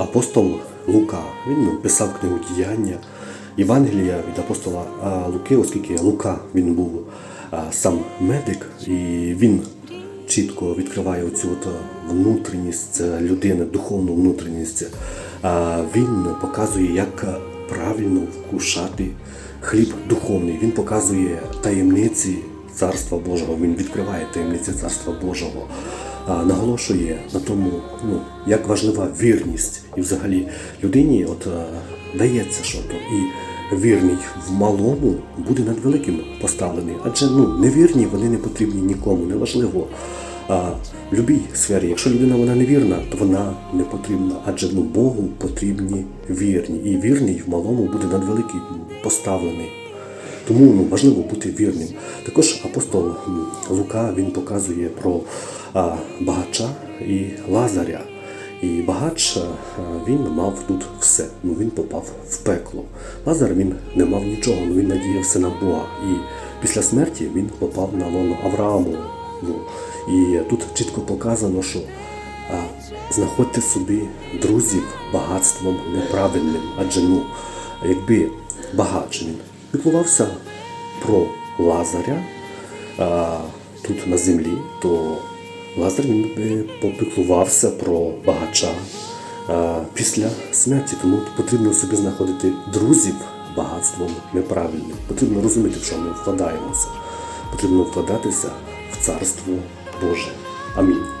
апостол Лука. Він ну, писав книгу діяння Євангелія від апостола Луки, оскільки Лука він був сам медик, і він чітко відкриває оцю от внутрішність людини, духовну внутрішність. Він показує, як правильно вкушати хліб духовний. Він показує таємниці Царства Божого. Він відкриває таємниці Царства Божого. Наголошує на тому, ну, як важлива вірність. І взагалі людині от, дається що то. І вірний в малому буде над великим поставлений. Адже ну, невірні вони не потрібні нікому, неважливо. А, в будь-якій сфері, якщо людина вона невірна, то вона не потрібна, адже ну, Богу потрібні вірні. І вірний в малому буде над великим поставлений. Тому ну, важливо бути вірним. Також апостол Лука він показує про а, багача і Лазаря. І багач він мав тут все. Ну він попав в пекло. Лазар він не мав нічого, ну він надіявся на Бога. І після смерті він попав на лоно Аврааму. Ну, і тут чітко показано, що знаходьте собі друзів багатством неправильним. Адже ну, якби багач він піклувався про Лазаря тут на землі, то Лазар він би попіклувався про багача а, після смерті. Тому потрібно собі знаходити друзів багатством неправильним. Потрібно розуміти, в що ми вкладаємося. Потрібно вкладатися в царство Боже. Амінь.